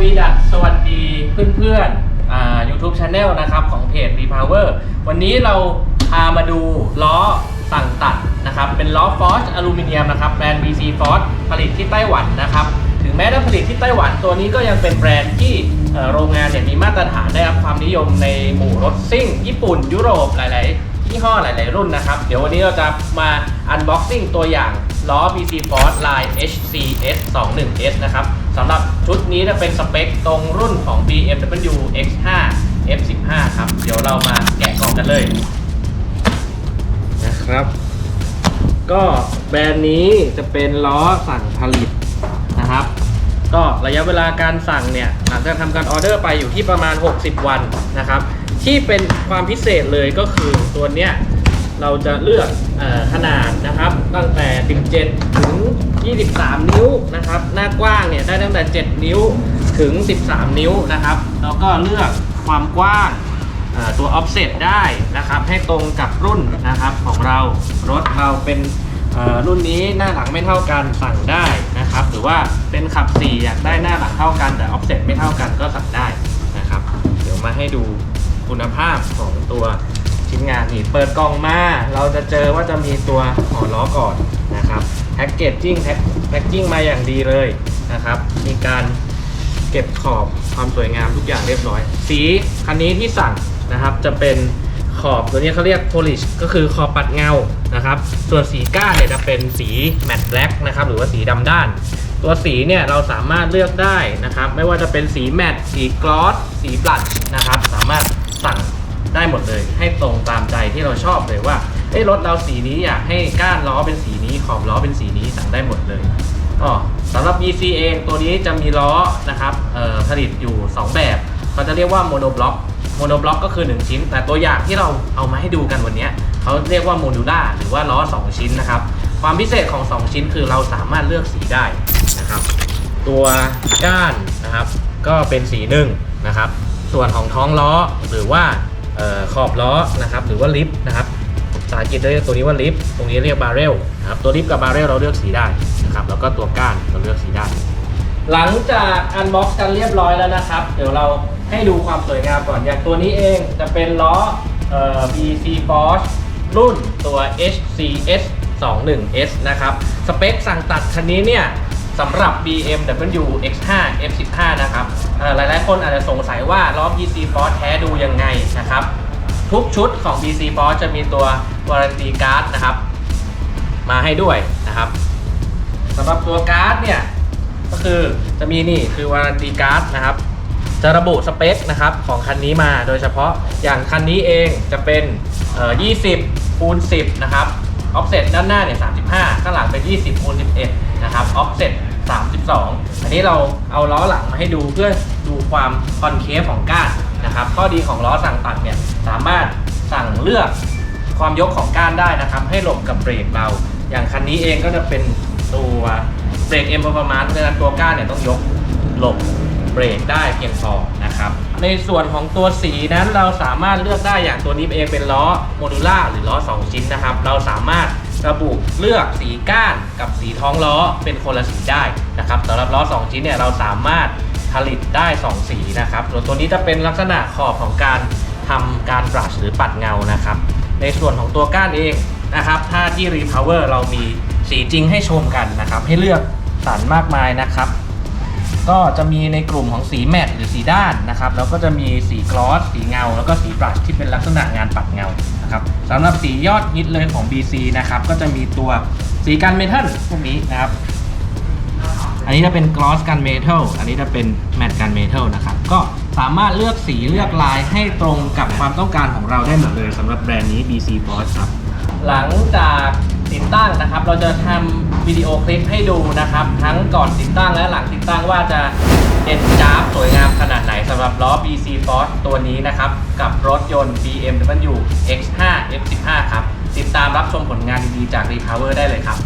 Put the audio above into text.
วีดัสสวัสดีเพื่อนๆอ่า YouTube Channel นะครับของเพจ Repower วันนี้เราพามาดูล้อสั่งตัดนะครับ เป็นล้อฟอสอลูมิเนียมนะครับแบรนด์ BC Force ผลิตที่ไต้หวันนะครับ ถึงแม้จะผลิตที่ไต้หวันตัวนี้ก็ยังเป็นแบรนด์ที่โรงงานเนี่ยมีมาตรฐานได้รับความนิยมในหมู่รถซิ่ง ญี่ปุ่น ยุโรปหลายๆยี่ห้อหลาย ๆ รุ่นนะครับ เดี๋ยววันนี้เราจะมา unboxing ตัวอย่างล้อ BC Force Line HCS 21S นะครับ สำหรับชุดนี้จะเป็นสเปคตรงรุ่นของ BMW X5 F15 ครับ เดี๋ยวเรามาแกะกล่องกันเลย นะครับ ก็แบรนด์นี้จะเป็นล้อสั่งผลิตนะครับ ก็ระยะเวลาการสั่งเนี่ย หลังจากทำการออเดอร์ไปอยู่ที่ประมาณ 60 วันนะครับ ที่เป็นความพิเศษเลยก็คือตัวเนี้ย เราจะเลือกอขนาดนะครับ ตั้งแต่ 17 ถึง 23 นิ้วนะครับ หน้ากว้างเนี่ยได้ตั้งแต่ 7 นิ้วถึง 13 นิ้วนะครับ แล้วก็เลือกความกว้างตัว offset ได้นะครับ ให้ตรงกับรุ่นนะครับของเรารถเราเป็นรุ่นนี้หน้าหลังไม่เท่ากันสั่งได้นะครับ หรือว่าเป็นขับ4อยากได้หน้าหลังเท่ากันแต่ offset ไม่เท่ากันก็สั่งได้นะครับ เดี๋ยวมาให้ดูคุณภาพของตัว ชิ้นงานนี่เปิดกล่องมา เราจะเจอว่าจะมีตัวห่อล้อก่อนนะครับแพ็กเกจจิ้งแพ็กจิ้งมาอย่างดีเลยนะครับ มีการเก็บขอบความสวยงามทุกอย่างเรียบร้อย สีคันนี้ที่สั่งนะครับจะเป็นขอบตัวนี้เขาเรียก polish ก็คือขอบปัดเงานะครับ ส่วนสีก้านเนี่ยจะเป็นสี matte black นะครับ หรือว่าสีดำด้าน ตัวสีเนี่ยเราสามารถเลือกได้นะครับ ไม่ว่าจะเป็นสีแมตต์สีกลอสสีบลัชนะครับ สามารถสั่ง ได้หมดเลย ให้ตรงตามใจที่เราชอบเลยว่าเอ้รถเราสีนี้อยากให้ก้านล้อเป็นสีนี้ขอบล้อเป็นสีนี้สั่งได้หมดเลยอ๋อสำหรับ BC เองตัวนี้จะมีล้อนะครับผลิตอยู่ 2 แบบเขาจะเรียกว่าโมโนบล็อกโมโนบล็อกก็คือ 1 ชิ้น แต่ตัวอย่างที่เราเอามาให้ดูกันวันนี้เขาเรียกว่าโมดูล่าหรือว่าล้อ 2 ชิ้นนะครับ ความพิเศษของ 2 ชิ้นคือเราสามารถเลือกสีได้นะครับ ตัวก้านนะครับ ก็เป็นสีหนึ่งนะครับ ส่วนของท้องล้อหรือว่า ขอบล้อนะครับหรือว่าลิฟต์นะครับภาษาอังกฤษเรียกตัวนี้ว่าลิฟต์ตรงนี้เรียกบาร์เรลนะครับตัวลิฟต์กับบาร์เรลเราเลือกสีได้นะครับแล้วก็ตัวก้านเราเลือกสีได้ หลังจากอันบ็อกซ์กันเรียบร้อยแล้วนะครับ เดี๋ยวเราให้ดูความสวยงามก่อนอย่างตัวนี้เองจะเป็นล้อ BC f o r c รุ่นตัว HCS 21S นะครับ สเปคสั่งตัดคันนี้เนี่ย สำหรับ BMW X5 F15 นะครับเอ่อหลายคนอาจจะสงสัยว่าล้อ BC Force แท้ดูยังไงนะครับ ทุกชุดของ BC Force จะมีตัว Warranty Card นะครับ มาให้ด้วยนะครับสำหรับตัวการ์ดเนี่ย ก็คือจะมีนี่คือ Warranty Card นะครับ จะระบุสเปคนะครับของคันนี้มาโดยเฉพาะอย่างคันนี้เองจะเป็น20คูณ10 นะครับ offset ด้านหน้าเนี่ย35 ข้างหลังเป็น 20คูณ11 นะครับ offset 32 อันนี้เราเอาล้อหลังมาให้ดูเพื่อดูความคอนเคฟของก้านนะครับ ข้อดีของล้อสั่งตัดเนี่ยสามารถสั่งเลือกความยกของก้านได้นะครับ ให้หลบกับเบรกเรา อย่างคันนี้เองก็จะเป็นตัวเบรกเอ็มประมาณเพราะฉะนั้นตัวก้านเนี่ยต้องยกหลบเบรกได้เพียงพอนะครับ ในส่วนของตัวสีนั้นเราสามารถเลือกได้อย่างตัวนี้เองเป็นล้อโมดูล่าหรือล้อ 2 ชิ้นนะครับ เราสามารถ ระบุเลือกสีก้านกับสีท้องล้อเป็นคนละสีได้นะครับสำหรับล้อ 2 ชิ้นเนี่ยเราสามารถผลิตได้ 2 สีนะครับส่วนตัวนี้จะเป็นลักษณะขอบของการทำการปรัชหรือปัดเงานะครับ ในส่วนของตัวก้านเองนะครับ ถ้าที่ Repower เรามีสีจริงให้ชมกันนะครับ ให้เลือกสรรมากมายนะครับ ก็จะมีในกลุ่มของสีแมตต์หรือสีด้านนะครับแล้วก็จะมีสีกลอสสีเงา แล้วก็สีบรัชที่เป็นลักษณะงานปัดเงานะครับสำหรับสียอดฮิตเลยของ BC นะครับก็จะมีตัวสีกันเมทัลพวกนี้นะครับอันนี้จะเป็นกลอสกันเมทัลอันนี้จะเป็นแมตต์กันเมทัลนะครับก็สามารถเลือกสีเลือกลายให้ตรงกับความต้องการของเราได้หมดเลยสำหรับแบรนด์นี้ BC Force ครับหลังจาก ติดตั้งนะครับ เราจะทำวิดีโอคลิปให้ดูนะครับ ทั้งก่อนติดตั้งและหลังติดตั้งว่าจะเด่นจ้าบสวยงามขนาดไหนสำหรับล้อ BC Force ตัวนี้นะครับ กับรถยนต์ BMW X5 F15 ครับ ติดตามรับชมผลงานดีๆจาก Repower ได้เลยครับ